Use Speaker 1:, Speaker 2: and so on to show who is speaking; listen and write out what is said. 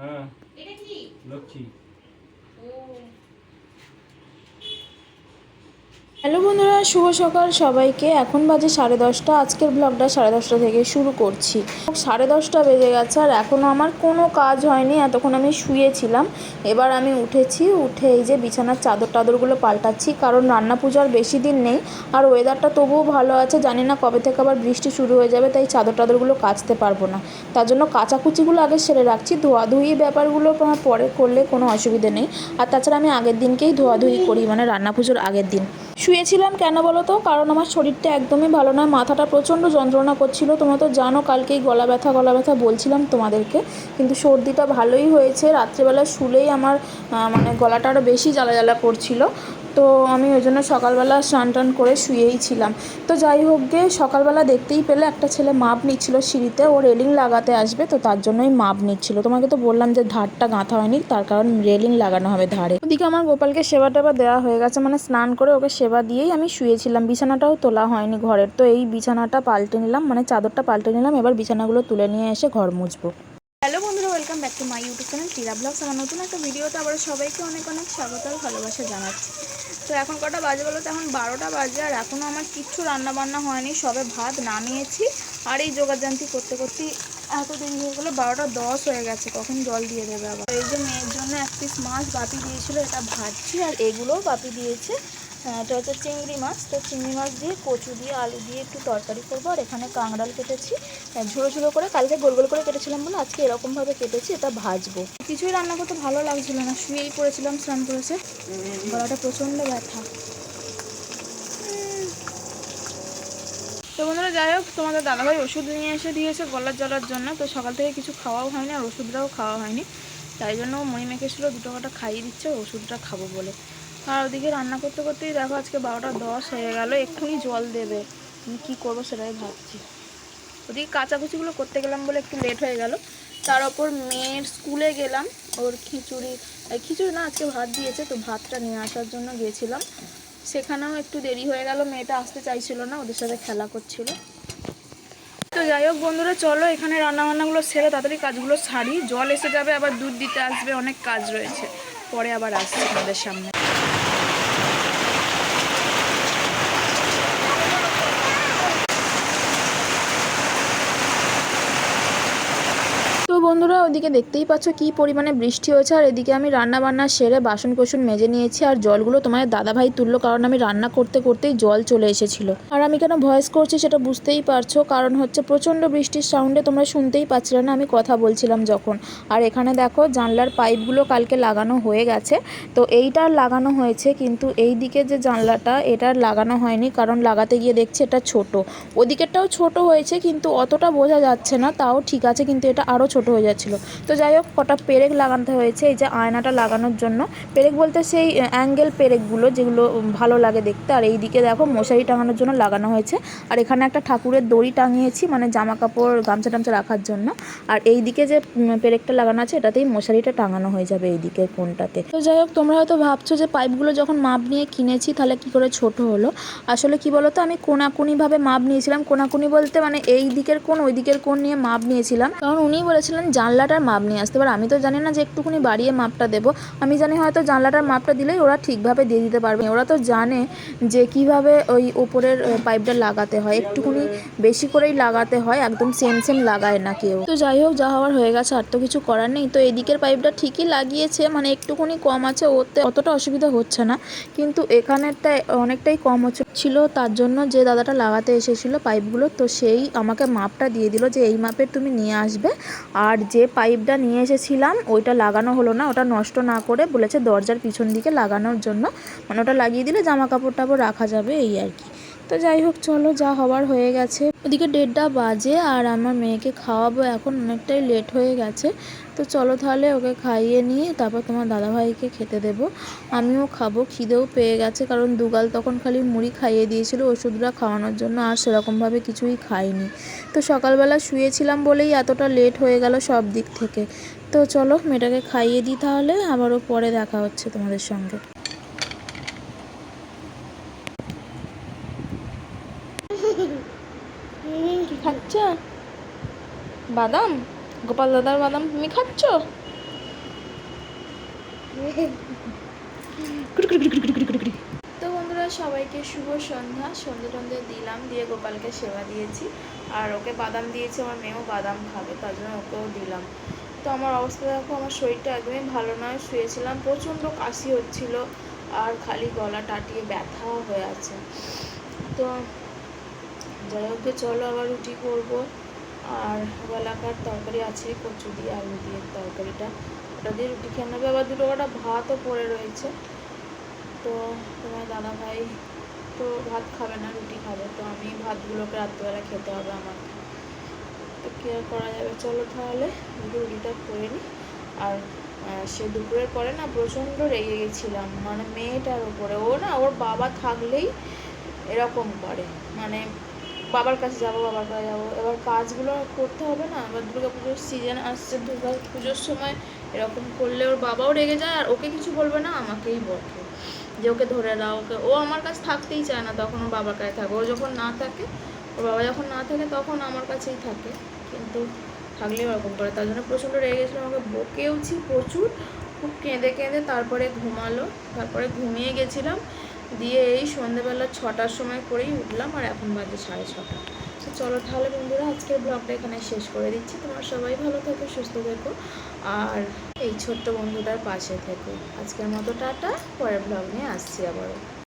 Speaker 1: হ্যাঁ।
Speaker 2: এটা কি?
Speaker 1: লক্ষ্মী
Speaker 2: ও।
Speaker 3: হ্যালো বন্ধুরা শুভ সকাল সবাইকে। এখন বাজে সাড়ে দশটা। আজকের ব্লগটা সাড়ে দশটা থেকে শুরু করছি। সাড়ে দশটা বেজে গেছে আর এখনও আমার কোনো কাজ হয়নি। এতক্ষণ আমি শুয়েছিলাম। এবার আমি উঠেছি, উঠে এই যে বিছানার চাদর টাদরগুলো পাল্টাচ্ছি। কারণ রান্না পুজোর বেশি দিন নেই। আর ওয়েদারটা তবুও ভালো আছে। জানি না কবে থেকে আবার বৃষ্টি শুরু হয়ে যাবে, তাই চাদর টাদরগুলো কাচতে পারব না। তার জন্য কাচাকুচিগুলো আগে সেরে রাখছি। ধোয়াধুয়ি ব্যাপারগুলো আমার পরে করলে কোনো অসুবিধে নেই। আর তাছাড়া আমি আগের দিনকেই ধোয়াধুয়ি করি মানে রান্না পুজোর আগের দিন। শুয়েছিলাম কেন বলো তো? কারণ আমার শরীরটা একদমই ভালো নয়, মাথাটা প্রচণ্ড যন্ত্রণা করছিল। তোমরা তো জানো কালকেই গলা ব্যথা গলা ব্যথা বলছিলাম তোমাদেরকে। কিন্তু সর্দিটা ভালোই হয়েছে, রাত্রেবেলা শুলেই আমার মানে গলাটা আরও বেশি জ্বালা জ্বালা করছিল। তো আমি ওই জন্য সকালবেলা স্নান টান করে শুয়েই ছিলাম। তো যাই হোক গে, সকালবেলা দেখতেই পেলে একটা ছেলে মাপ নিচ্ছিল সিঁড়িতে, ও রেলিং লাগাতে আসবে, তো তার জন্যই মাপ নিচ্ছিল। তোমাকে তো বললাম যে ধারটা গাঁথা হয়নি, তার কারণ রেলিং লাগানো হবে ধারে। ওদিকে আমার গোপালকে সেবা টেবা দেওয়া হয়ে গেছে মানে স্নান করে ওকে সেবা দিয়েই আমি শুয়েছিলাম। বিছানাটাও তোলা হয়নি ঘরের, তো এই বিছানাটা পাল্টে নিলাম মানে চাদরটা পাল্টে নিলাম, এবার বিছানাগুলো তুলে নিয়ে এসে ঘর মুছবো। Welcome back to my YouTube channel Tira vlogs. আমার নতুন একটা ভিডিওতে আবার সবাইকে অনেক অনেক স্বাগত আর ভালোবাসা জানাচ্ছি। তো এখন কটা বাজে বলো তো? এখন বারোটা বাজে আর এখনও আমার কিচ্ছু রান্না বান্না হয়নি, সবে ভাত নামিয়েছি আর এই যোগাযান্তি করতে করতে এত দেরি হয়ে গেলো, বারোটা দশ হয়ে গেছে, কখন জল দিয়ে দেবে আবার? এই যে মেয়ের জন্য এক পিস মাছ বাপি দিয়েছিল, এটা ভাজছি আর এগুলোও বাপি দিয়েছে। এটা হচ্ছে চিংড়ি মাছ। তো চিংড়ি মাছ দিয়ে কচু দিয়ে আলু দিয়ে একটু তরকারি করব। আর এখানে কাঁকড়াল কেটেছি। আহ, ঝুড়ো ঝুড়ো করে কালকে গোল গোল করে কেটেছিলাম বলে আজকে এরকমভাবে কেটেছি এটা ভাজবো। কিছুই রান্না করতে ভালো লাগছিল না। শুয়েই পড়েছিলাম স্নান করেছে। গলাটা প্রচণ্ড ব্যথা। তো বন্ধুরা যাই হোক তোমাদের দাদাভাই ওষুধ নিয়ে এসে দিয়েছে গলার জ্বলার জন্য। তো সকাল থেকে কিছু খাওয়াও হয়নি আর ওষুধটাও খাওয়া হয়নি। তাই জন্য ও মুড়ি মেখেছিলো দুটো কটা খাইয়ে দিচ্ছে ওষুধটা খাব বলে। আর ওদিকে রান্না করতে করতেই দেখো আজকে বারোটা দশ হয়ে গেল এক্ষুনি জল দেবে। আমি কী করব সেটাই ভাবছি। ওদিকে কাচাকুচিগুলো করতে গেলাম বলে একটু লেট হয়ে গেল। তার ওপর মেয়ের স্কুলে গেলাম, ওর খিচুড়ি খিচুড়ি না, আজকে ভাত দিয়েছে, তো ভাতটা নিয়ে আসার জন্য গিয়েছিলাম সেখানেও একটু দেরি হয়ে গেল, মেয়েটা আসতে চাইছিল না, ওদের সাথে খেলা করছিল। তো যাই হোক বন্ধুরা, চলো এখানে রান্না বান্নাগুলো সেরে তাড়াতাড়ি কাজগুলো সারি। জল এসে যাবে, আবার দুধ দিতে আসবে, অনেক কাজ রয়েছে। পরে আবার আসছে আমাদের সামনে। বন্ধুরা ওদিকে দেখতেই পাচ্ছ কি পরিমাণে বৃষ্টি হয়েছে। আর এদিকে আমি রান্না বান্না সেরে বাসন কোসন মেজে নিয়েছি আর জলগুলো তোমার দাদাভাই তুললো, কারণ আমি রান্না করতে করতেই জল চলে এসেছিল। আর আমি কেন ভয়েস করছি সেটা বুঝতেই পারছ, কারণ হচ্ছে প্রচণ্ড বৃষ্টির সাউন্ডে তোমরা শুনতেই পাচ্ছিলে না আমি কথা বলছিলাম যখন। আর এখানে দেখো জানলার পাইপগুলো কালকে লাগানো হয়ে গেছে, তো এইটার লাগানো হয়েছে, কিন্তু এই দিকে যে জানলাটা এটার লাগানো হয়নি, কারণ লাগাতে গিয়ে দেখছি এটা ছোট। ওদিকেরটাও ছোট হয়েছে, কিন্তু অতটা বোঝা যাচ্ছে না, তাও ঠিক আছে, কিন্তু এটা আরও ছোট হয়ে যাচ্ছিল। তো যাই হোক, কটা পেরেক লাগাতে হয়েছে, এই যে আয়নাটা লাগানোর জন্য। পেরেক বলতে সেই অ্যাঙ্গেল পেরেকগুলো যেগুলো ভালো লাগে দেখতে। আর এই দিকে দেখো, মশারি টাঙানোর জন্য লাগানো হয়েছে। আর এখানে একটা ঠাকুরের দড়ি টাঙিয়েছি মানে জামা কাপড় গামছা টামছা রাখার জন্য। আর এই দিকে যে পেরেকটা লাগানো আছে, এটাতেই মশারিটা টাঙানো হয়ে যাবে এই দিকের কোনটাতে তো যাই হোক, তোমরা হয়তো ভাবছ যে পাইপগুলো যখন মাপ নিয়ে কিনেছি, তাহলে কি করে ছোট হলো? আসলে কি বলতো, আমি কোনাকুনিভাবে মাপ নিয়েছিলাম। কোনাকুনি বলতে মানে এই দিকের কোন ওই দিকের কোন নিয়ে মাপ নিয়েছিলাম। কারণ উনিই বলেছিলেন জানলাটার মাপ নিয়ে আসতে। এবার আমি তো জানি না যে একটুখানি বাড়িয়ে মাপটা দেবো। আমি জানি হয়তো জানলাটার মাপটা দিলেই ওরা ঠিকভাবে দিয়ে দিতে পারবে। ওরা তো জানে যে কীভাবে ওই ওপরের পাইপটা লাগাতে হয়। একটুখানি বেশি করেই লাগাতে হয়, একদম সেম সেম লাগায় না কেউ। তো যাই হোক, যা হওয়ার হয়ে গেছে, আর তো কিছু করার নেই। তো এদিকের পাইপটা ঠিকই লাগিয়েছে মানে একটুখানি কম আছে, ওতে অতটা অসুবিধা হচ্ছে না। কিন্তু এখানেরটা অনেকটাই কম ছিল তার জন্য যে দাদাটা লাগাতে এসেছিল পাইপগুলো, তো সেই আমাকে মাপটা দিয়ে দিল যে এই মাপের তুমি নিয়ে আসবে। আর যে পাইপটা নিয়ে এসেছিলাম, ওইটা লাগানো হলো না, ওটা নষ্ট না করে বলেছে দরজার পিছন দিকে লাগানোর জন্য। মানে ওটা লাগিয়ে দিলে জামা কাপড় টাপড় রাখা যাবে, এই আর কি। তো যাই হোক, চলো যা হওয়ার হয়ে গেছে। ওদিকে দেড়টা বাজে আর আমার মেয়েকে খাওয়াবো এখন, অনেকটাই লেট হয়ে গেছে। তো চলো তাহলে ওকে খাইয়ে নিয়ে তারপর তোমার দাদাভাইকে খেতে দেবো। আমিও খাব, খিদেও পেয়ে গেছে, কারণ দুগাল তখন খালি মুড়ি খাইয়ে দিয়েছিল ওষুধটা খাওয়ানোর জন্য আর সেরকমভাবে কিছুই খাইনি। তো সকালবেলা শুয়েছিলাম বলেই এতটা লেট হয়ে গেল সব দিক থেকে। তো চলো মেয়েটাকে খাইয়ে দিই তাহলে, আবারও পরে দেখা হচ্ছে তোমাদের সঙ্গে কি খাচ্ছ বাদাম? গোপাল দাদার বাদাম তুমি খাচ্ছ? তো বন্ধুরা, সবাইকে শুভ সন্ধ্যা। সন্ধে টন্ধে দিলাম, দিয়ে গোপালকে সেবা দিয়েছি। আর ওকে বাদাম দিয়েছি, আমার মেয়েও বাদাম খাবে, তার জন্য ওকেও দিলাম। তো আমার অবস্থা দেখো, আমার শরীরটা একদমই ভালো নয়, শুয়েছিলাম, প্রচণ্ড কাশি হচ্ছিল, আর খালি গলা টাটিয়ে ব্যথা হয়ে আছে। তো যাই হোক, চলো আবার রুটি করব। আর বেলাকার তরকারি আছে, কচু দিয়ে আলু দিয়ে তরকারিটা। ওটা দিয়ে রুটি খেয়ে নেবে। আবার দুটো কটা ভাতও পড়ে রয়েছে। তো তোমার দাদা ভাই তো ভাত খাবে না, রুটি খাবে। তো আমি ভাতগুলোকে রাত্রিবেলা খেতে হবে আমাকে। তো কী আর করা যাবে? চলো তাহলে রুটিটা করে নিই। আর সে দুপুরের পরে না প্রচণ্ড রেগে গেছিলাম। মানে মেয়েটার ওপরে ও না, ওর বাবা থাকলেই এরকম করে। মানে বাবার কাছে যাব, বাবার কাছে যাব। এবার কাজগুলো করতে হবে না। এবার দুর্গা পুজোর সিজন আসছে দুর্গা পুজোর সময় এরকম করলে ওর বাবাও রেগে যায় আর ওকে কিছু বলবে না, আমাকেই বকে। যে ওকে ধরে দাও, ওকে, ও আমার কাছে থাকতেই চায় না তখন ওর বাবার কাছে থাকে। ও যখন না থাকে, ওর বাবা যখন না থাকে তখন আমার কাছেই থাকে। কিন্তু থাকলেও ওরকম করে। তার জন্য প্রচণ্ড রেগে গেছিল আমাকে বকেওছি প্রচুর। খুব কেঁদে কেঁদে তারপরে ঘুমালো, তারপরে ঘুমিয়ে গেছিলাম। দিয়ে এই সন্ধেবেলা ছটার সময় করেই উঠলাম আর এখন বাজে সাড়ে ছটা। তো চলো তাহলে বন্ধুরা, আজকের ব্লগটা এখানে শেষ করে দিচ্ছি। তোমার সবাই ভালো থেকো, সুস্থ থেকো। আর এই ছোট্ট বন্ধুটার পাশে থেকো। আজকের মতো টাটা, পরের ব্লগ নিয়ে আসছি আবারও।